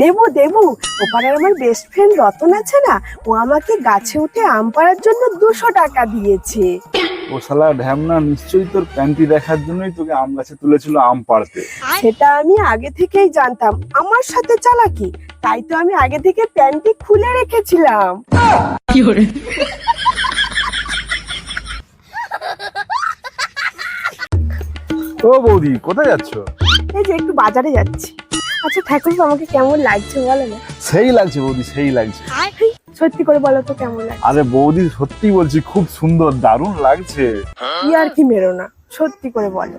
দেবু দেবু ওপারের আমার best friend Ratan আছে না? ও আমাকে গাছে উঠে আম পাড়ার জন্য দুশো টাকা দিয়েছে। ও শালা ঢ্যামনা নিশ্চয়ই তোর প্যান্টি দেখার জন্যই তোকে আম গাছে তুলেছিল আম পাড়তে। সেটা আমি আগে থেকেই জানতাম। আমার সাথে চালাকি তাই তো আমি আগে থেকে প্যান্টটি খুলে রেখেছিলাম। ও বৌদি কোথায় যাচ্ছ? এই যে একটু বাজারে যাচ্ছি। আচ্ছা ঠাকুর আমাকে কেমন লাগছে বলো না? সেই লাগছে বৌদি সেই লাগছে। সত্যি করে বলো তো কেমন লাগছে? আরে বৌদি সত্যি বলছি খুব সুন্দর দারুণ লাগছে। কি আর কি মেরো না সত্যি করে বলো।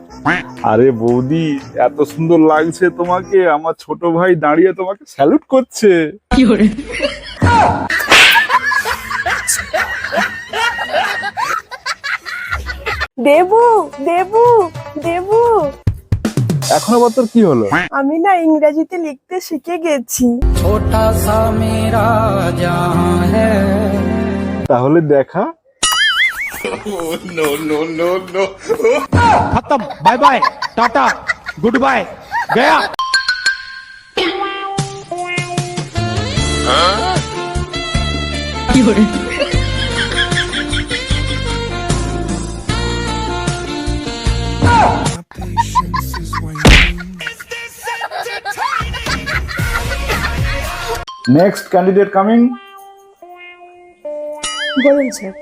আরে বৌদি এত সুন্দর লাগছে তোমাকে আমার ছোট ভাই দাঁড়িয়ে তোমাকে স্যালুট করছে। দেবু দেবু দেবু। এখনও বছর কি হলো? আমি না ইংরেজিতে লিখতে শিখে গেছি। ছোটা সা মেরা জাহান হ্যাঁ। তাহলে দেখা। খতম। Bye bye. Tata. Good bye. Gaya. কি নেক্সট ক্যান্ডিডেট কামিং বলুন স্যার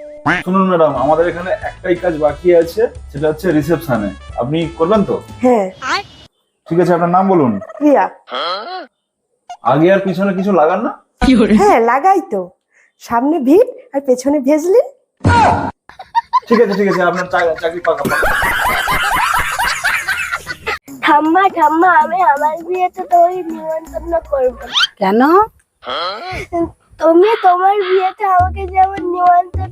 শুনুন ম্যাডাম আমাদের এখানে একটাই কাজ বাকি আছে সেটা হচ্ছে রিসেপশনে আপনি করবেন তো? হ্যাঁ। ঠিক আছে আপনার নাম বলুন। প্রিয়া আগে আর পিছনে কিছু লাগান না? হ্যাঁ লাগাই তো। সামনে ভিড় আর পেছনে ভেজলি। ঠিক আছে ঠিক আছে আপনার চাকরি পাকা পাকা। ঠাম্মা ঠাম্মা আমি আমার বিয়েতে তোমাকে নিমন্ত্রণ করব। কেন? তুমি তোমার বিয়েতে আমাকে যেমন নিমন্ত্রণ